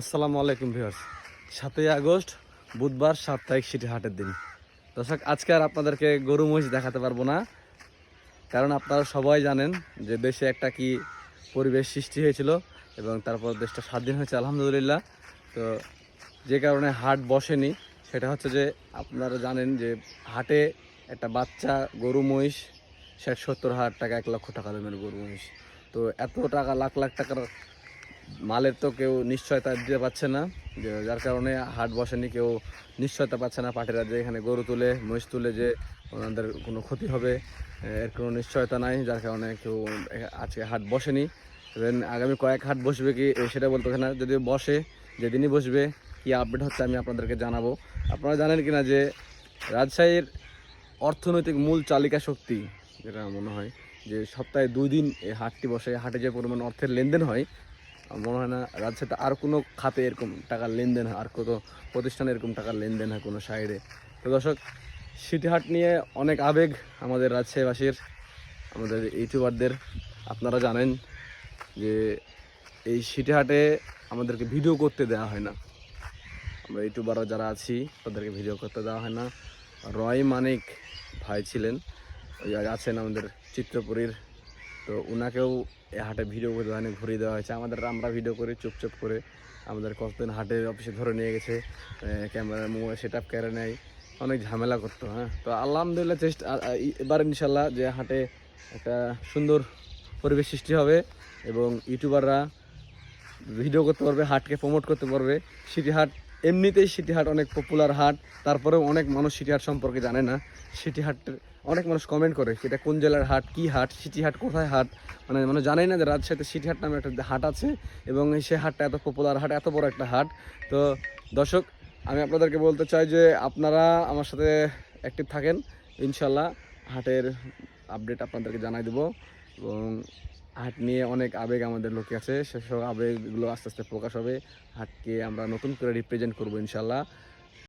আসসালামু আলাইকুম ভিউয়ার্স। সাতই আগস্ট, বুধবার সাপ্তাহিক সিটি হাটের দিন। দর্শক, আজকে আর আপনাদেরকে গরু মহিষ দেখাতে পারব না। কারণ আপনারা সবাই জানেন যে দেশে একটা কি পরিবেশ সৃষ্টি হয়েছিল এবং তারপর দেশটা স্বাধীন হয়েছে, আলহামদুলিল্লাহ। তো যে কারণে হাট বসেনি, সেটা হচ্ছে যে আপনারা জানেন যে হাটে একটা বাচ্চা গরু মহিষ ষাট সত্তর হাজার টাকা, এক লক্ষ টাকা দামের গরু মহিষ। তো এত টাকা, লাখ লাখ টাকার মালের তো কেউ নিশ্চয়তা দিতে পারছে না যার কারণে হাট বসেনি, কেউ নিশ্চয়তা পাচ্ছে না পাটিরা যে এখানে গরু তুলে, মহিষ তুলে যে ওনাদের কোনো ক্ষতি হবে, এর কোনো নিশ্চয়তা নাই, যার কারণে কেউ আজকে হাট বসেনি। Then আগামী কয়েক হাট বসবে কি সেটা বলতে না, যদি বসে, যেদিনই বসবে, কি আপডেট হচ্ছে আমি আপনাদেরকে জানাব। আপনারা জানেন কিনা যে রাজশাহীর অর্থনৈতিক মূল চালিকা শক্তি, যেটা মনে হয় যে সপ্তাহে দুই দিন এই হাটটি বসে, হাটে যে পরিমাণ অর্থের লেনদেন হয় মনে হয় না রাজশাহীতে আর কোনো খাতে এরকম টাকার লেনদেন হয়, আর কত প্রতিষ্ঠানে এরকম টাকার লেনদেন হয় কোনো সাইডে। তো দর্শক সিটি হাট নিয়ে অনেক আবেগ আমাদের রাজশাহীবাসীর আমাদের ইউটিউবারদের। আপনারা জানেন যে এই সিটি হাটে আমাদেরকে ভিডিও করতে দেওয়া হয় না। আমরা ইউটিউবাররা যারা আছি, তাদেরকে ভিডিও করতে দেওয়া হয় না। রয় মানিক ভাই ছিলেন, ওই আছেন আমাদের চিত্রপুরীর তো ওনাকেও হাটে ভিডিও করে হয়নি ঘুরিয়ে দেওয়া হয়েছে। আমাদের আমরা ভিডিও করি, চুপচাপ করে। আমাদের কতদিন হাটে অফিসে ধরে নিয়ে গেছে ক্যামেরা, মোবাইল সেট আপ কেড়ে নেয় অনেক ঝামেলা করতো হ্যাঁ। তো আলহামদুলিল্লাহ চেষ্টা এবার ইনশাল্লাহ যে হাটে একটা সুন্দর পরিবেশ সৃষ্টি হবে এবং ইউটিউবাররা ভিডিও করতে পারবে, হাটকে প্রমোট করতে পারবে। সিটি হাট এমনিতেই সিটি হাট অনেক পপুলার হাট, তারপরেও অনেক মানুষ সিটি হাট সম্পর্কে জানে না। সিটি হাটের অনেক মানুষ কমেন্ট করে সেটা কোন জেলার হাট, কি হাট সিটি হাট কোথায় হাট? মানে মানে জানেই না যে রাজশাহীতে সিটি হাট নামে একটা হাট আছে এবং সে হাটটা এত পপুলার হাট, এত বড় একটা হাট। তো দর্শক, আমি আপনাদেরকে বলতে চাই যে আপনারা আমার সাথে অ্যাক্টিভ থাকেন। ইনশাল্লাহ হাটের আপডেট আপনাদেরকে জানাই দেবো এবং হাট নিয়ে অনেক আবেগ আমাদের লোকে আছে। সেসব আবেগগুলো আস্তে আস্তে প্রকাশ হবে। হাটকে আমরা নতুন করে রিপ্রেজেন্ট করব ইনশাল্লাহ